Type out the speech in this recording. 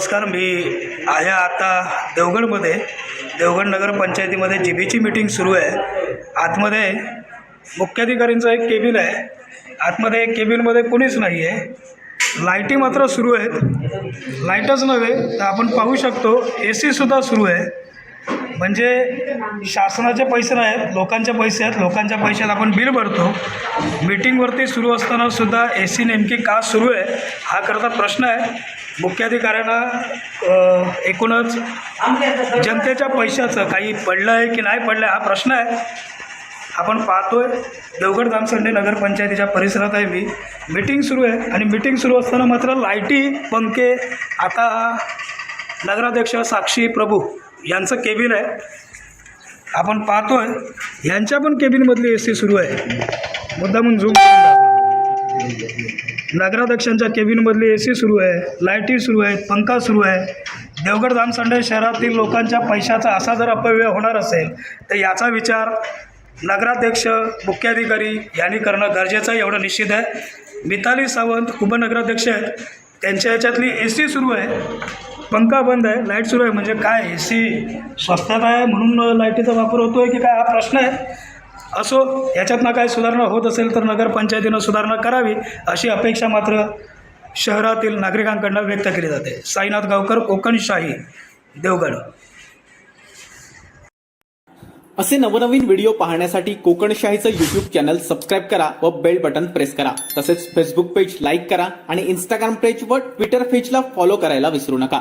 नमस्कार मी आहे आता देवगडमध्ये. देवगड नगरपंचायतीमध्ये जी बीची मीटिंग सुरू आहे. आतमध्ये मुख्याधिकारींचं एक केबिन आहे. आतमध्ये केबिनमध्ये कोणीच नाही आहे लाईटी मात्र सुरू आहेत. लाईटच नव्हे तर आपण पाहू शकतो ए सीसुद्धा सुरू आहे. म्हणजे शासनाचे पैसे नाही आहेत लोकांचे पैसे आहेत. लोकांच्या पैशात आपण बिल भरतो. मीटिंगवरती सुरू असताना सुद्धा ए सी नेमकी का सुरू आहे हा करता प्रश्न आहे. मुख्याधिकाऱ्यानं एकूणच जनतेच्या पैशाचं काही पडलं आहे की नाही पडलं आहे हा प्रश्न आहे. आपण पाहतोय देवगड दामसंडे नगरपंचायतीच्या परिसरात आहे मी मीटिंग सुरू आहे. आणि मीटिंग सुरू असताना मात्र लाईटी पंखे आता नगराध्यक्ष साक्षी प्रभू यांचं केबिन आहे. आपण पाहतोय यांच्या पण केबिनमधली ए सी सुरू आहे. मुद्दा म्हणून झूम नगराध्यक्षांच्या केबिनमधली ए सी सुरू आहे लाईटी सुरू आहेत पंखा सुरू आहे. देवगड दामसंडे शहरातील लोकांच्या पैशाचा असा जर अपव्यय होणार असेल तर याचा विचार नगराध्यक्ष मुख्याधिकारी यांनी करणं गरजेचं आहे एवढं निश्चित आहे. मिताली सावंत उपनगराध्यक्ष आहेत. त्यांच्या याच्यातली ए सी सुरू आहे. पंखा बंद आहे लाइट सुरू आहे. म्हणजे काय ए सी स्वस्तात आहे म्हणून लाईटीचा वापर होतो आहे की काय हा प्रश्न आहे. असो याच्यातनं काय सुधारणा होत असेल तर नगरपंचायतीनं सुधारणा करावी अशी अपेक्षा मात्र शहरातील नागरिकांकडनं व्यक्त केली जाते. साईनाथ गावकर कोकणशाही देवगड. असे नवनवीन व्हिडिओ पाहण्यासाठी कोकणशाहीचं यूट्यूब चॅनल सबस्क्राईब करा व बेल बटन प्रेस करा. तसेच फेसबुक पेज लाईक करा आणि इंस्टाग्राम पेज व ट्विटर पेजला फॉलो करायला विसरू नका.